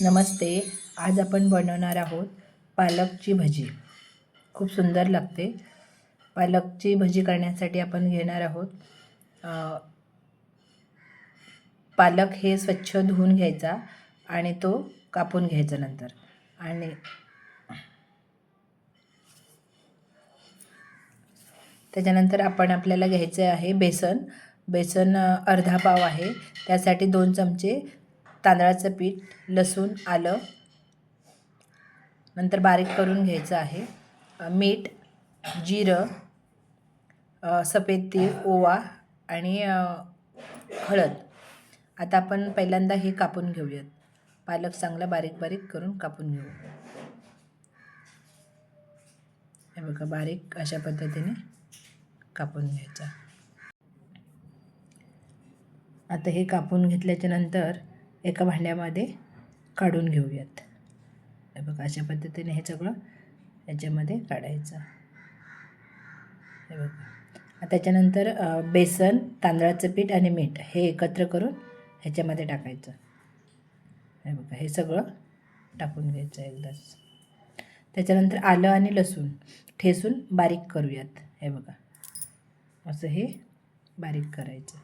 नमस्ते आज आपण बनवणार आहोत पालकची भजी. खूप सुंदर लागते. पालकची भजी करण्यासाठी आपण घेणार आहोत पालक हे स्वच्छ धुवून घ्यायचा आणि तो कापून घ्यायचा नंतर. आणि त्याच्यानंतर आपण आपल्याला घ्यायचं आहे बेसन. बेसन अर्धा पाव आहे. त्यासाठी दोन चमचे तांदळाचं पीठ लसूण आलं नंतर बारीक करून घ्यायचं आहे. मीठ जिरं सफेद तीळ ओवा आणि हळद. आता आपण पहिल्यांदा हे कापून घेऊयात. पालक चांगला बारीक बारीक करून कापून घेऊ. हे बघा बारीक अशा पद्धतीने कापून घ्यायचा. आता हे कापून घेतल्याच्या नंतर एका भांड्यामध्ये काढून घेऊयात. हे बघा अशा पद्धतीने हे सगळं याच्यामध्ये काढायचं. हे बघा. त्याच्यानंतर बेसन तांदळाचं पीठ आणि मीठ हे एकत्र करून ह्याच्यामध्ये टाकायचं. हे बघा हे सगळं टाकून घ्यायचं एकदाच. त्याच्यानंतर आलं आणि लसूण ठेसून बारीक करूयात. हे बघा असं हे बारीक करायचं.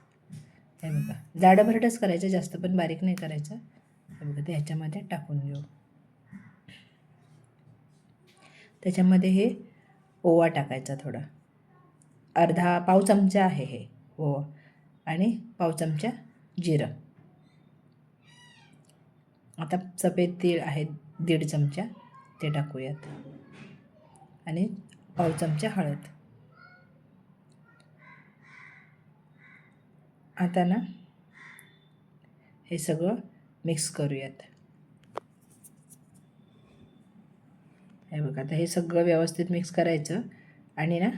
हे बघा. जाडं भरडच करायचं जास्त पण बारीक नाही करायचं. हे बघा ते ह्याच्यामध्ये टाकून घेऊ. त्याच्यामध्ये हे ओवा टाकायचा थोडा. अर्धा पाव चमचा आहे हे ओवा आणि पाव चमचा जिरं. आता सफेद तीळ आहे दीड चमचा ते टाकूयात. आणि पाव चमचा हळद. आता ना हे सगळं मिक्स करूयात. हे बघा आता हे सगळं व्यवस्थित मिक्स करायचं आणि ना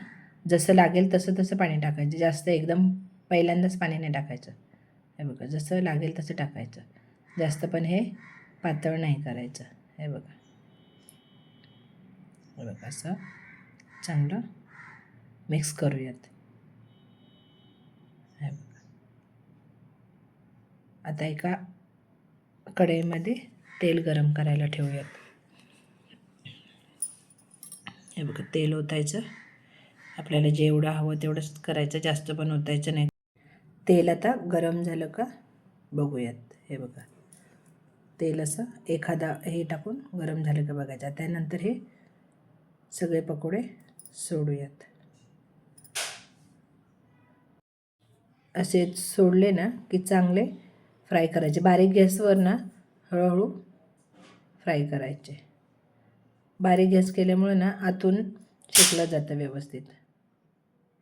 जसं लागेल तसं तसं पाणी टाकायचं. जास्त एकदम पहिल्यांदाच पाणी नाही टाकायचं. हे बघा जसं लागेल तसं टाकायचं. जास्त पण हे पातळ नाही करायचं. हे बघा. हे बघा असं चांगलं मिक्स करूयात हे बघा आता एका कढईमध्ये तेल गरम करायला ठेवूयात. हे बघा तेल ओतायचं. आपल्याला जेवढं हवं तेवढंच करायचं जास्त पण ओतायचं नाही. तेल आता गरम झालं का बघूयात. हे बघा तेल असं एखादा हे टाकून गरम झालं का बघायचं. त्यानंतर हे सगळे पकोडे सोडूयात. असे सोडले ना की चांगले फ्राय करायचे. बारीक गॅसवर ना हळूहळू फ्राय करायचे. बारीक गॅस केल्यामुळे ना आतून शेकलं जातं व्यवस्थित.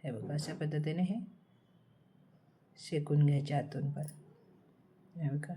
हे बघा अशा पद्धतीने हे शेकून घ्यायचे आतून पण. हे बघा.